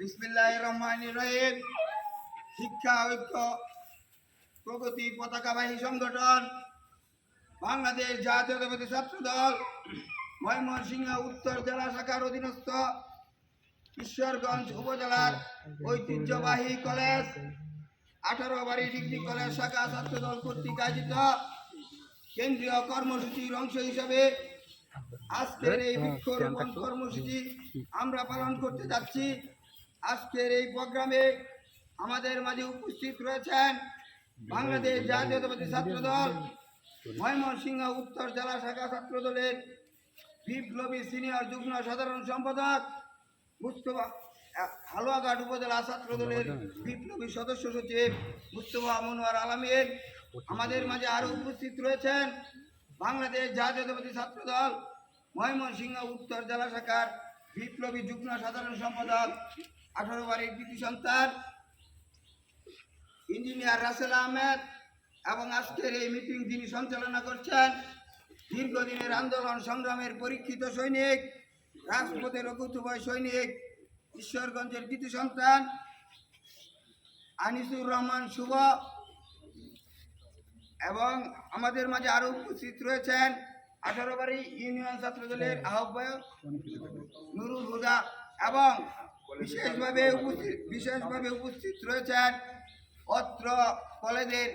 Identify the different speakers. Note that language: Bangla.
Speaker 1: বিসমিল্লাহ শিক্ষা, ঐক্য, প্রগতি, পতাকাবাহী সংগঠন, বাংলাদেশ জাতীয়তাবাদী ছাত্র দল, ময়মনসিংহ উত্তর জেলা শাখার অধীনস্থ ঈশ্বরগঞ্জ উপজেলার ঐতিহ্যবাহী কলেজ, আঠারো বাড়ি ডিগ্রি কলেজ শাখা ছাত্র দল কর্তৃক আয়োজিত কেন্দ্রীয় কর্মসূচির অংশ হিসাবে আজকের এই বৃক্ষরোপণ কর্মসূচি আমরা পালন করতে যাচ্ছি। আজকের এই প্রোগ্রামে আমাদের মাঝে উপস্থিত রয়েছেন বাংলাদেশ জাতীয়তাবাদী ছাত্র দল ময়মনসিংহ উত্তর জেলা শাখা ছাত্র দলের বিপ্লবী সিনিয়র যুগ্ম সাধারণ সম্পাদক, মুস্তফা হালুয়াঘাট উপজেলা ছাত্র দলের বিপ্লবী সদস্য সচিব মুস্তফা মনোয়ার আলমের। আমাদের মাঝে আরও উপস্থিত রয়েছেন বাংলাদেশ জাতীয়তাবাদী ছাত্র দল ময়মনসিংহ উত্তর জেলা শাখার বিপ্লবী যুগ্ম সাধারণ সম্পাদক, আঠারো বাড়ির কৃতি সন্তান, ইঞ্জিনিয়ার রাসেল আহমেদ এবং আজকের এই মিটিং যিনি সঞ্চালনা করছেন, দীর্ঘদিনের আন্দোলন সংগ্রামের পরীক্ষিত সৈনিক, রাজপথের অকুতভয় সৈনিক, ঈশ্বরগঞ্জের কৃতি সন্তান, আনিসুর রহমান শুভ এবং আমাদের মাঝে আরও উপস্থিত রয়েছেন আঠারো বাড়ি ইউনিয়ন ছাত্র দলের আহ্বায়ক নুরুল হুদা এবং বিশেষভাবে উপস্থিত বিশেষভাবে উপস্থিত রয়েছেন অত্র কলেজের